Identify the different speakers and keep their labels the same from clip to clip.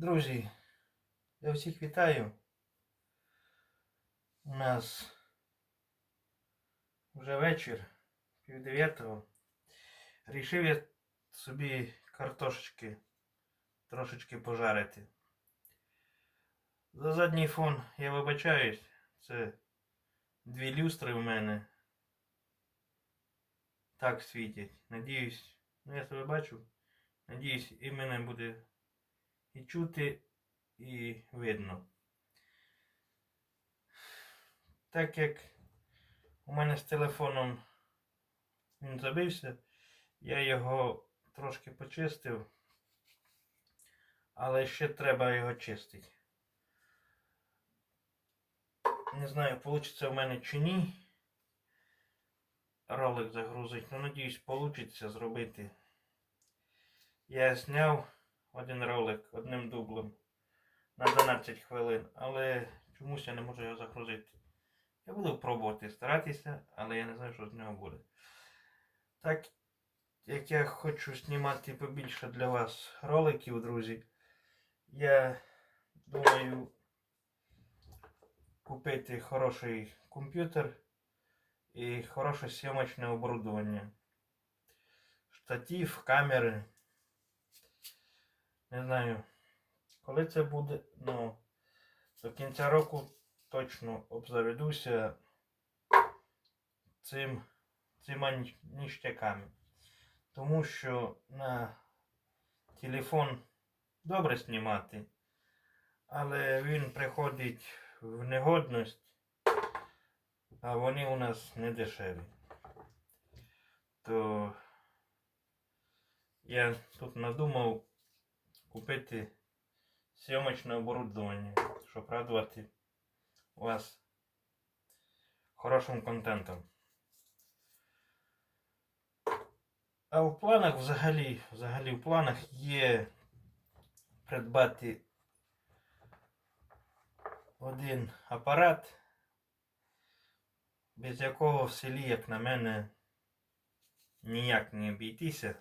Speaker 1: Друзі, я всіх вітаю. У нас вже вечір, пів дев'ятого. Рішив я собі картошечки трошечки пожарити. За задній фон я вибачаюсь, це дві люстри в мене. Так світять. Надіюсь, ну я себе бачу. Надіюсь, і мене буде і чути, і видно. Так як у мене з телефоном він забився, я його трошки почистив, але ще треба його чистити. Не знаю, вийде в мене чи ні. Ролик загрузить, ну надіюсь, вийде зробити. Я зняв один ролик одним дублем на 12 хвилин, але чомусь я не можу його загрузити. Я буду пробувати старатися, але я не знаю, що з нього буде. Так як я хочу знімати побільше для вас роликів, друзі, я думаю купити хороший комп'ютер і хороше зйомочне оборудовання. Штатив, камери. Не знаю, коли це буде, ну, до кінця року точно обзаведуся цим, цими ніштяками. Тому що на телефон добре знімати, але він приходить в негодність, а вони у нас не дешеві. То я тут надумав купити зйомочне оборудовання, щоб радувати вас хорошим контентом. А в планах взагалі, взагалі в планах є придбати один апарат, без якого в селі, як на мене, ніяк не обійтися.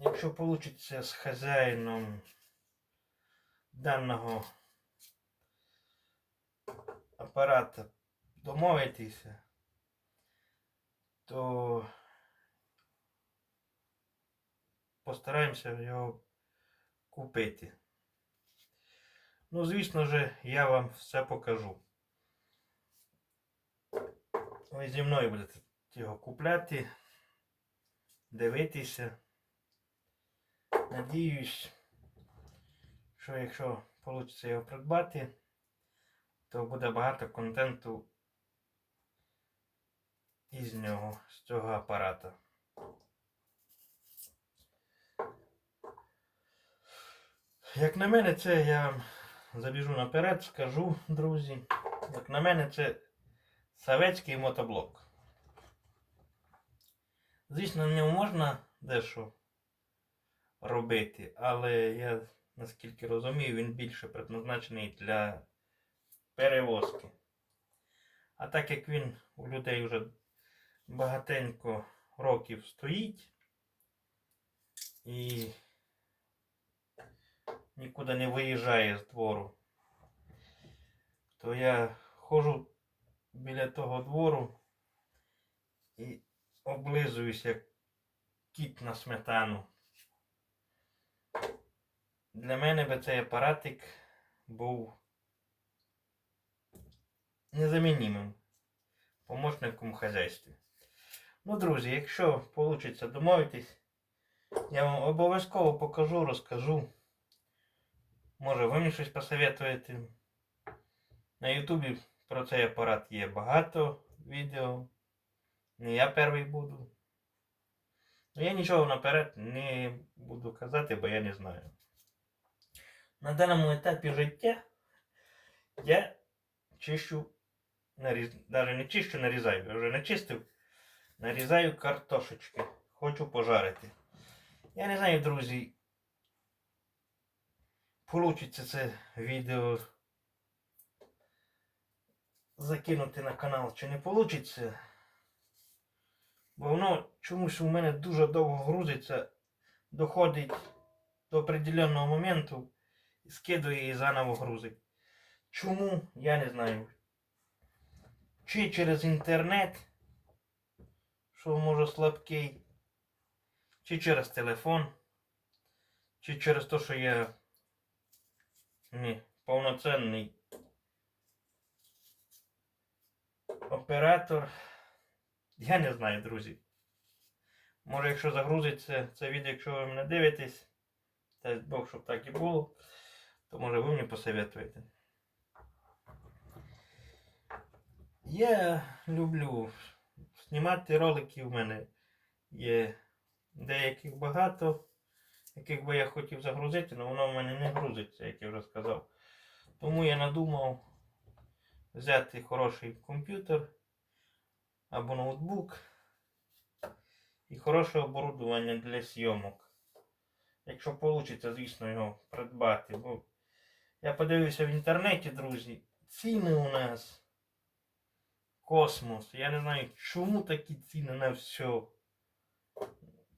Speaker 1: Якщо вийде з хазяїном даного апарата домовитися, то постараємося його купити. Ну, звісно ж, я вам все покажу. Ви зі мною будете його купляти, дивитися. Надіюсь, що якщо вийде його придбати, то буде багато контенту із нього, з цього апарата. Як на мене, це я забіжу наперед, скажу, друзі. Як на мене, це советський мотоблок. Звісно, в ньому можна дещо робити, але я наскільки розумію, він більше предназначений для перевозки. А так як він у людей вже багатенько років стоїть і нікуди не виїжджає з двору, то я ходжу біля того двору і облизуюсь як кіт на сметану. Для мене би цей апаратик був незамінним помощником в хазяйстві. Ну, друзі, якщо вийде домовитись, я вам обов'язково покажу, розкажу. Може, ви мені щось посоветуєте. На Ютубі про цей апарат є багато відео. Не я перший буду. Ну, я нічого наперед не буду казати, бо я не знаю. На даному етапі життя я чищу, навіть не чищу, нарізаю, я вже начистив, нарізаю картошечки. Хочу пожарити. Я не знаю, друзі, получиться це відео закинути на канал чи не получиться. Бо воно чомусь у мене дуже довго грузиться, доходить до определенного моменту скидує і заново грузить. Чому? Я не знаю. Чи через інтернет, що може слабкий, чи через телефон, чи через те, що я не повноцінний оператор. Я не знаю, друзі. Може, якщо загрузиться це відео, якщо ви мене дивитесь, дай Бог, щоб так і було, то може ви мені посоветуєте. Я люблю знімати ролики в мене є деяких багато, яких би я хотів загрузити, але воно в мене не грузиться, як я вже сказав. Тому я надумав взяти хороший комп'ютер або ноутбук і хороше оборудовання для зйомок. Якщо вийде, звісно, його придбати. Бо я подивився в інтернеті, друзі, ціни у нас космос. Я не знаю, чому такі ціни на все.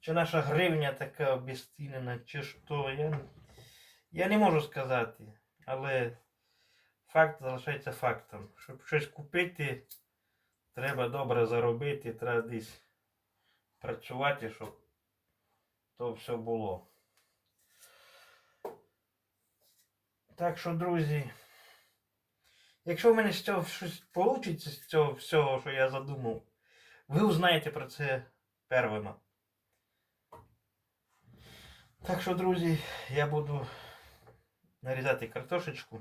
Speaker 1: Чи наша гривня така обезцінена, чи що. Я, я не можу сказати. Але факт залишається фактом. Щоб щось купити, треба добре заробити, треба десь працювати, щоб то все було. Так що, друзі, якщо в мене з цього щось вийде, з цього всього, що я задумав, ви узнаєте про це первими. Так що, друзі, я буду нарізати картошечку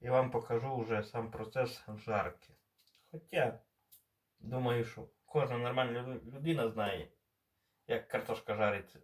Speaker 1: і вам покажу вже сам процес жарки. Хоча, думаю, що кожна нормальна людина знає, як картошка жариться.